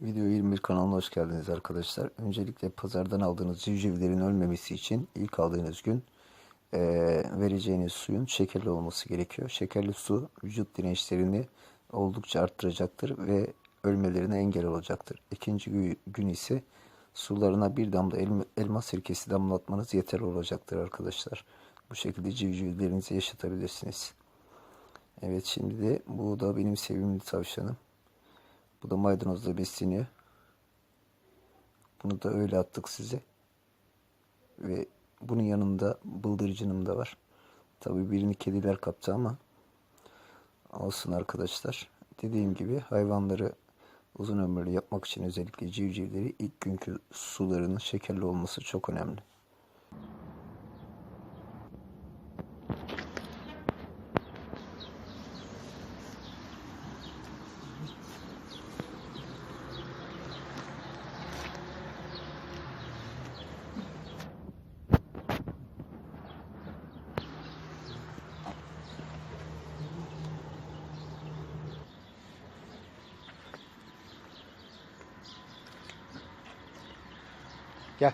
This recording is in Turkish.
Video 21 kanalına hoş geldiniz arkadaşlar. Öncelikle pazardan aldığınız civcivlerin ölmemesi için ilk aldığınız gün eee, vereceğiniz suyun şekerli olması gerekiyor. Şekerli su vücut dirençlerini oldukça arttıracaktır ve ölmelerine engel olacaktır. İkinci gü- gün ise sularına bir damla elma, elma sirkesi damlatmanız yeterli olacaktır arkadaşlar. Bu şekilde civcivlerinizi yaşatabilirsiniz. Evet şimdi de bu da benim sevimli tavşanım. Bu da maydanozla besleniyor. Bunu da öyle attık size. Ve bunun yanında bıldırcınım da var. Tabii birini kediler kaptı ama olsun arkadaşlar. Dediğim gibi hayvanları uzun ömürlü yapmak için özellikle civcivleri ilk günkü sularının şekerli olması çok önemli. क्या